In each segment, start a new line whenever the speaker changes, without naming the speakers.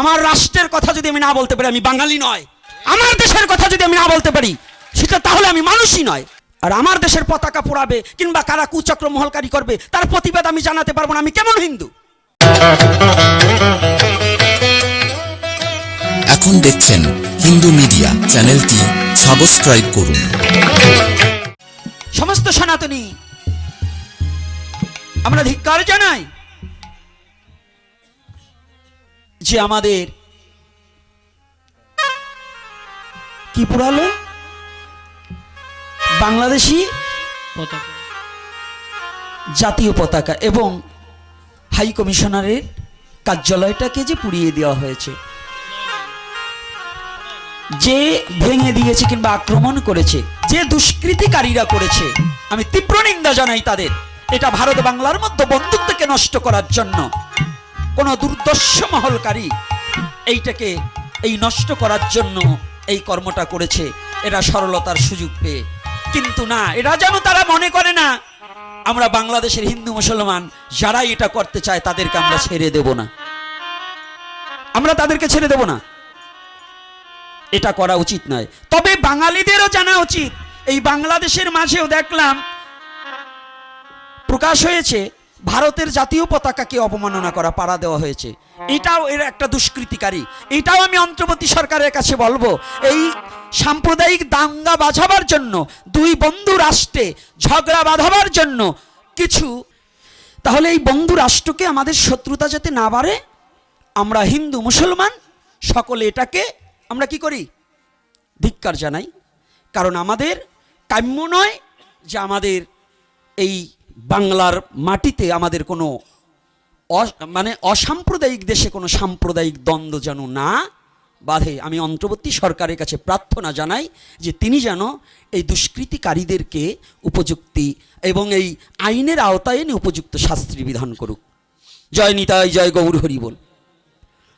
আমার রাষ্ট্রের কথা যদি আমি না বলতে পারি আমি বাঙালি নয়। আমার দেশের কথা যদি আমি না বলতে পারি সেটা তাহলে আমি মানুষই নয়। আর আমার দেশের পতাকা পোড়াবে কিংবা কারা কুচক্র মহলকারী করবে তার প্রতিবাদ আমি জানাতে পারব না আমি কেমন হিন্দু?
এখন দেখছেন হিন্দু মিডিয়া চ্যানেলটি সাবস্ক্রাইব করুন।
সমস্ত সনাতনী আমরা ধিক্কার জানাই। যে আমাদের কি পুরালো? বাংলাদেশি
পতাকা।
জাতীয় পতাকা এবং হাই কমিশনারের কার্যালয়টাকে যে পুড়িয়ে দেওয়া হয়েছে। যে ভেঙে দিয়েছে কিংবা আক্রমণ করেছে যে দুষ্কৃতিকারীরা করেছে আমি তীব্র নিন্দা জানাই তাদের। এটা ভারত বাংলার মধ্যে বন্ধুত্বকে নষ্ট করার জন্য। কোন দুর্দর্শ মহলকারী এইটাকে, এই নষ্ট করার জন্য এই কর্মটা করেছে। এরা সরলতার সুযোগ পেয়ে। কিন্তু না, এরা যেন তারা মনে করে না, আমরা বাংলাদেশের হিন্দু মুসলমান, যারাই এটা করতে চায় তাদেরকে আমরা ছেড়ে দেব না। আমরা তাদেরকে ছেড়ে দেব না। এটা করা উচিত নয়। তবে বাঙালিদেরও জানা উচিত। এই বাংলাদেশের মাঝেও দেখলাম, প্রকাশ হয়েছে ভারতের জাতীয় পতাকাকে অবমাননা করা পাড়া দেওয়া হয়েছে। এটাও এর একটা দুষ্কৃতিকারী। এটাও আমি অন্তর্বর্তী সরকারের কাছে বলব এই সাম্প্রদায়িক দাঙ্গা বাঁধাবার জন্য দুই বন্ধু রাষ্ট্রে ঝগড়া বাঁধাবার জন্য কিছু তাহলে এই বন্ধু রাষ্ট্রকে আমাদের শত্রুতা যাতে না বাড়ে আমরা হিন্দু মুসলমান সকলে এটাকে আমরা কি করি? ধিক্কার জানাই। কারণ আমাদের কাম্য নয় যে আমাদের এই বাংলার মাটিতে আমাদের কোনো মানে অসাম্প্রদায়িক দেশে কোনো সাম্প্রদায়িক দ্বন্দ্ব যেন না বাধে, আমি অন্তর্বর্তী সরকারের কাছে প্রার্থনা জানাই যে তিনি যেন এই দুষ্কৃতিকারীদেরকে উপযুক্তি এবং এই আইনের আওতায় এনে উপযুক্ত শাস্ত্রী বিধান করুক। জয় নিতাই, জয় গৌর হরি বল।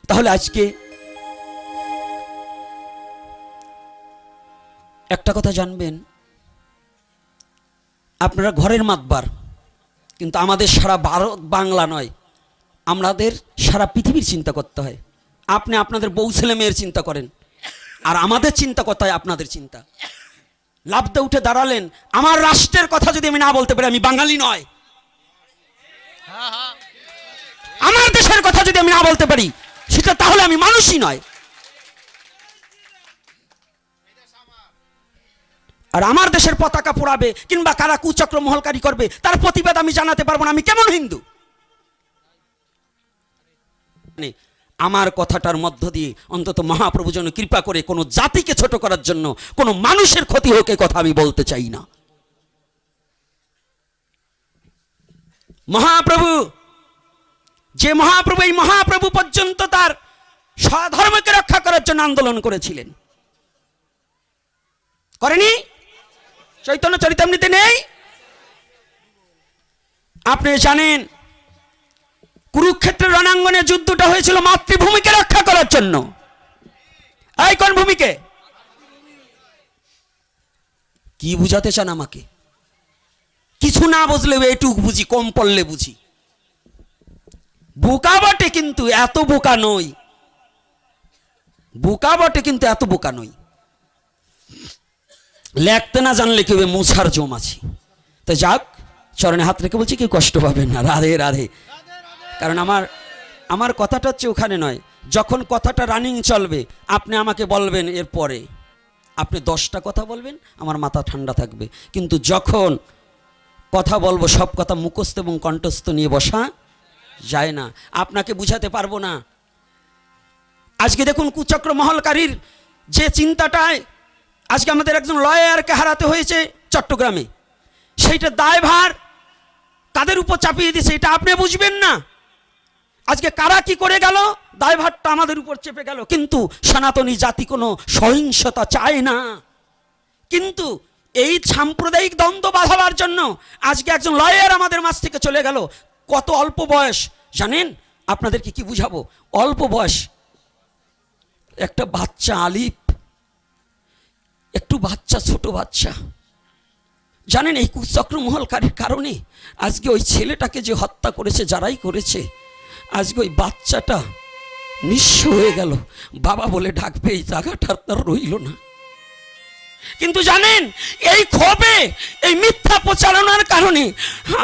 তাহলে আজকে একটা কথা জানবেন, আপনারা ঘরের মাতবার কিন্তু আমাদের সারা ভারত বাংলা নয়, আমাদের সারা পৃথিবীর চিন্তা করতে হয়। আপনি আপনাদের বউ ছেলে মেয়ের চিন্তা করেন, আর আমাদের চিন্তা হয় আপনাদের চিন্তা? লাভতে উঠে দাঁড়ালেন, আমার রাষ্ট্রের কথা যদি আমি না বলতে পারি, আমি বাঙালি নয়। আমার দেশের কথা যদি আমি না বলতে পারি, সেটা তাহলে আমি মানুষই নয়। আর আমার দেশের পতাকা পোড়াবে কিংবা কারা কুচক্র মহলকারী করবে, তার প্রতিবাদ আমি জানাতে পারব না। আমি কেমন হিন্দু? মানে আমার কথাটার মধ্য দিয়ে অন্তত মহাপ্রভু যেন কৃপা করে কোনো জাতিকে ছোট করার জন্য, কোনো মানুষের ক্ষতি হোক কথা আমি বলতে চাই না। মহাপ্রভু, যে মহাপ্রভু, এই মহাপ্রভু পর্যন্ত তার স্বধর্মকে রক্ষা করার জন্য আন্দোলন করেছিলেন। করেনি? চৈতন্য চরিতামৃতে নেই? আপনি জানেন, কুরুক্ষেত্রের রণাঙ্গনে যুদ্ধটা হয়েছিল মাতৃভূমিকে রক্ষা করার জন্য। এই কোন ভূমিকে? কি বুঝাতে চান আমাকে? কিছু না বুঝলেও এটুক বুঝি, কম পড়লে বুঝি। বোকা বটে কিন্তু এত বোকা নই। বোকা বটে কিন্তু এত বোকা নই। লেখতে না জানলে কেউ মুছার জম আছে। তো যাক, চরণে হাত রেখে বলছি, কেউ কষ্ট পাবেন না। রাধে রাধে। কারণ আমার আমার কথাটা হচ্ছে ওখানে নয়। যখন কথাটা রানিং চলবে, আপনি আমাকে বলবেন এরপরে। আপনি দশটা কথা বলবেন, আমার মাথা ঠান্ডা থাকবে। কিন্তু যখন কথা বলব, সব কথা মুখস্থ এবং কণ্ঠস্থ নিয়ে বসা যায় না। আপনাকে বুঝাতে পারব না। আজকে দেখুন কুচক্র মহলকারীর যে চিন্তাটায় আজকে আমাদের একজন লয়ারকে হারাতে হয়েছে চট্টগ্রামে। সেইটা দায়ভার কাদের উপর চাপিয়ে দিয়েছে এটা আপনি বুঝবেন না। আজকে কারা কি করে গেল? দায়ভারটা আমাদের উপর চেপে গেল। কিন্তু সনাতনী জাতি কোনো সহিংসতা চায় না। কিন্তু এই সাম্প্রদায়িক দ্বন্দ্ব বাঁধাবার জন্য আজকে একজন লয়ার আমাদের মাছ থেকে চলে গেল। কত অল্প বয়স, জানেন? আপনাদেরকে কি বুঝাবো? অল্প বয়স। একটা বাচ্চা আলিফ একটু বাচ্চা, ছোট বাচ্চা। জানেন এই কুচক্রমহলকারীর কারণে আজকে ওই ছেলেটাকে যে হত্যা করেছে, যারাই করেছে, আজকে ওই বাচ্চাটা নিঃস্ব হয়ে গেল। বাবা বলে ডাকবে এই জায়গাটা তার রইল না। কিন্তু জানেন, এই ক্ষোভে, এই মিথ্যা প্রচারণার কারণে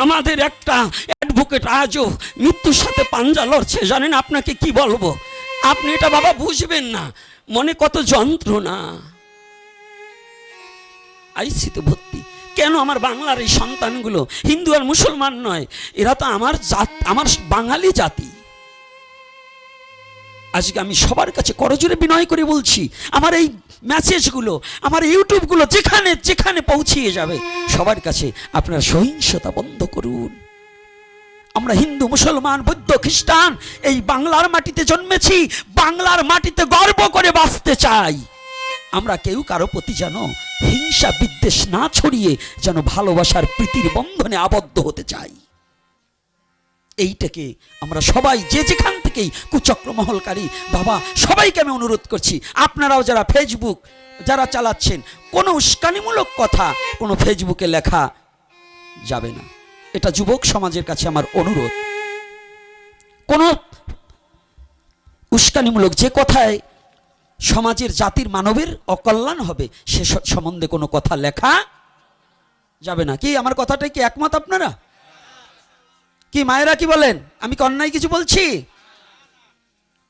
আমাদের একটা অ্যাডভোকেট আজও মৃত্যুর সাথে পাঞ্জা লড়ছে। জানেন আপনাকে কি বলব? আপনি এটা বাবা বুঝবেন না। মনে কত যন্ত্রণা। আইসিতে ভর্তি। কেন আমার বাংলার এই সন্তানগুলো হিন্দু আর মুসলমান নয়? এরা তো আমার জাত, আমার বাঙালি জাতি। আজকে আমি সবার কাছে করজোরে বিনয় করে বলছি, আমার এই মেসেজগুলো আমার ইউটিউবগুলো যেখানে যেখানে পৌঁছিয়ে যাবে, সবার কাছে আপনারা সহিংসতা বন্ধ করুন। আমরা হিন্দু, মুসলমান, বৌদ্ধ, খ্রিস্টান এই বাংলার মাটিতে জন্মেছি, বাংলার মাটিতে গর্ব করে বাঁচতে চাই। আমরা কেউ কারও প্রতি যেন হিংসা বিদ্বেষ না ছড়িয়ে যেন ভালোবাসার প্রীতির বন্ধনে আবদ্ধ হতে চাই। এইটাকে আমরা সবাই যে যেখান থেকেই কুচক্রমহলকারী বাবা, সবাইকে আমি অনুরোধ করছি, আপনারাও যারা ফেসবুক যারা চালাচ্ছেন, কোনো উস্কানিমূলক কথা কোনো ফেসবুকে লেখা যাবে না। এটা যুবক সমাজের কাছে আমার অনুরোধ। কোনো উস্কানিমূলক যে কথায় সমাজের জাতির মানবের অকল্যাণ হবে, সে সম্বন্ধে কোনো কথা লেখা যাবে না। কি, আমার কথাটাই কি একমত আপনারা? কি, মায়েরা কি বলেন? আমি কি অন্যায় কিছু বলছি?